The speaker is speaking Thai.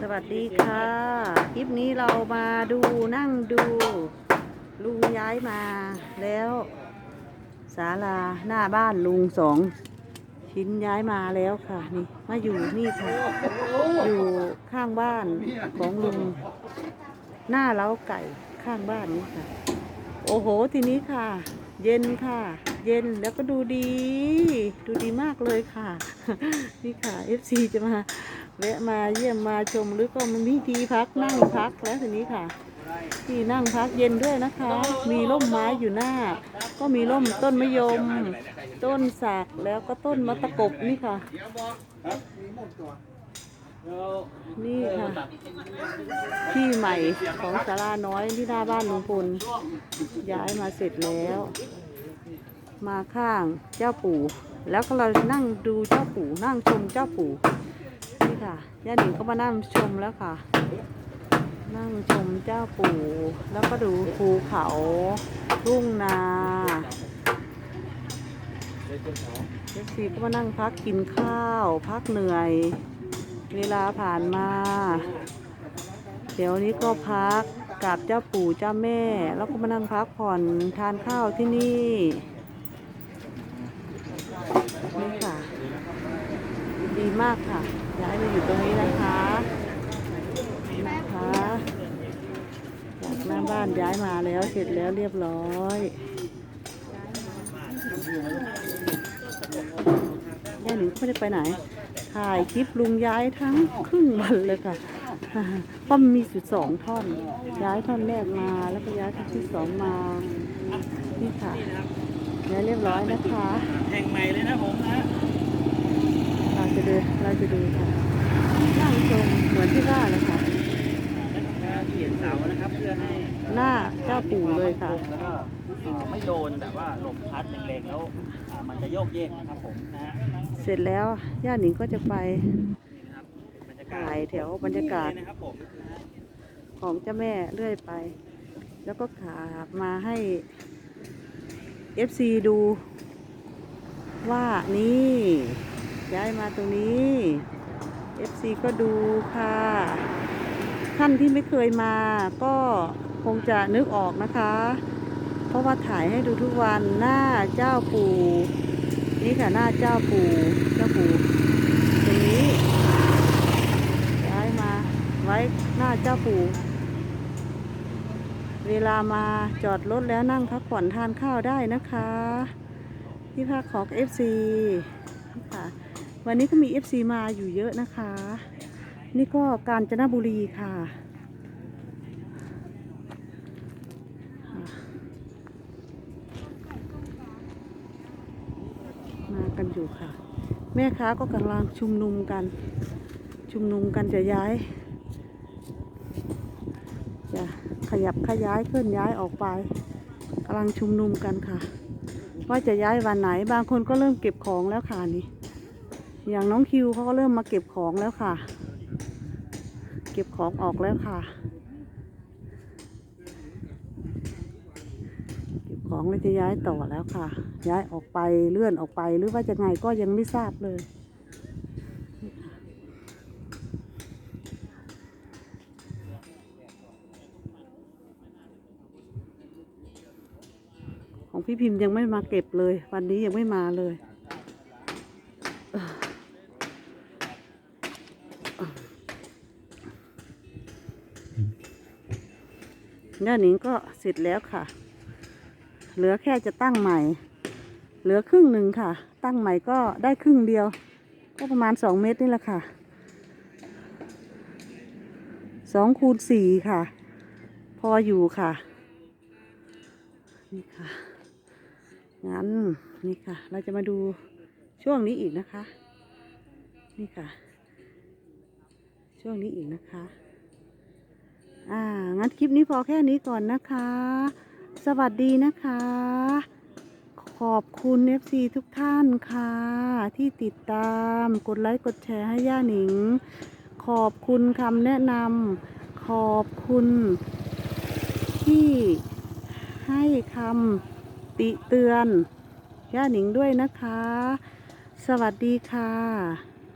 สวัสดีค่ะ คลิปนี้เรามาดูนั่งดู ลุงย้ายมาแล้วศาลาหน้าบ้านลุงสองชิ้นย้ายมาแล้วค่ะนี่มาอยู่นี่ค่ะ อยู่ข้างบ้านของลุง หน้าเล้าไก่ข้างบ้านนี้ค่ะ โอ้โหทีนี้ค่ะ เย็นค่ะ เย็นแล้วก็ดูดี ดูดีมากเลยค่ะ นี่ค่ะ FC จะมาแวะมาเยี่ยมมาชมหรือก็มันมีที่พักนั่งพักแล้วทีนี้ค่ะ ที่นั่งพักเย็นด้วยนะคะ มีร่มไม้อยู่หน้า ก็มีร่มต้นมะยม ต้นสักแล้วก็ต้นมะตะกบนี่ค่ะ นี่ค่ะ ที่ใหม่ของศาลาน้อยที่หน้าบ้านลุงพลย้ายมาเสร็จแล้ว มาข้างเจ้าปู่ แล้วก็เรานั่งดูเจ้าปู่นั่งชมเจ้าปู่นี่ค่ะย่าหนิงก็มานั่งชมแล้วค่ะ นั่งชมเจ้าปู่ แล้วก็ดูภูเขาทุ่งนาเอฟซีก็มานั่งพักกินข้าว พักเหนื่อย เวลาผ่านมา เดี๋ยวนี้ก็พักกับเจ้าปู่เจ้าแม่ แล้วก็มานั่งพักผ่อนทานข้าวที่นี่ค่ะ ดีมากค่ะย้ายมาอยู่ตรงนี้นะคะนะคะจากหน้าบ้านย้ายมาแล้วเสร็จแล้วเรียบร้อยย่าหนิงไม่ได้ไปไหน ถ่ายคลิปลุงย้ายทั้งครึ่งวันเลยค่ะเพราะมันมีสุดสองท่อน ย้ายท่อนแรกมาแล้วก็ย้ายท่อนที่สองมานี่ค่ะย้ายเรียบร้อยนะคะแห่งใหม่เลยนะผมนะ จะดูเราจะดูค่ะนั่งชมเหมือนที่ว่าเลยค่ะที่เห็นเสานะครับเพื่อให้หน้าเจ้าปู่เลยค่ะแล้วก็อ่าไม่โดนแบบว่าลมพัดแรงๆแล้วอ่ามันจะโยกเยกนะครับผมนะฮะเสร็จแล้วย่าหนิงก็จะไปนี่นะครับบรรยากาศถ่ายแถวบรรยากาศนะครับผมนะฮะของเจ้าแม่เรื่อยไป แล้วก็ขาบมาให้ FC ดูว่านี่ ย้ายมาตรงนี้ FC ก็ดูค่ะ ท่านที่ไม่เคยมาก็คงจะนึกออกนะคะ เพราะว่าถ่ายให้ดูทุกวันหน้าเจ้าปู่นี่ค่ะหน้าเจ้าปู่เจ้าปู่ตรงนี้ ย้ายมาไว้หน้าเจ้าปู่เวลามาจอดรถแล้วนั่งพักผ่อนทานข้าวได้นะคะ ที่พักของ FC ค่ะ วันนี้ก็มี FC มาอยู่เยอะนะคะ นี่ก็กาญจนบุรีค่ะ มากันอยู่ค่ะ แม่ค้าก็กำลังชุมนุมกัน ชุมนุมกันจะย้าย จะขยับขยายเคลื่อนย้ายออกไปกำลังชุมนุมกันค่ะ ว่าจะย้ายวันไหนบางคนก็เริ่มเก็บของแล้วค่ะนี่ อย่างน้องคิวเขาก็เริ่มมาเก็บของแล้วค่ะ เก็บของออกแล้วค่ะ เก็บของแล้วจะย้ายต่อแล้วค่ะ ย้ายออกไปเลื่อนออกไปหรือว่าจะไงก็ยังไม่ทราบเลยของพี่พิมพ์ยังไม่มาเก็บเลย วันนี้ยังไม่มาเลย ย่าหนิงก็เสร็จแล้วค่ะ เหลือแค่จะตั้งใหม่ เหลือครึ่งหนึ่งค่ะ ตั้งใหม่ก็ได้ครึ่งเดียว ก็ประมาณสองเมตรนี่แหละค่ะสองคูณสี่ค่ะ พออยู่ค่ะนี่ค่ะงั้นนี่ค่ะ เราจะมาดูช่วงนี้อีกนะคะ นี่ค่ะ ช่วงนี้อีกนะคะ อ่า งั้นคลิปนี้พอแค่นี้ก่อนนะคะ สวัสดีนะคะ ขอบคุณ FC ทุกท่านค่ะ ที่ติดตาม กดไลค์ กดแชร์ให้ย่าหนิง ขอบคุณคำแนะนำ ขอบคุณ ที่ให้คำติเตือนย่าหนิงด้วยนะคะ สวัสดีค่ะ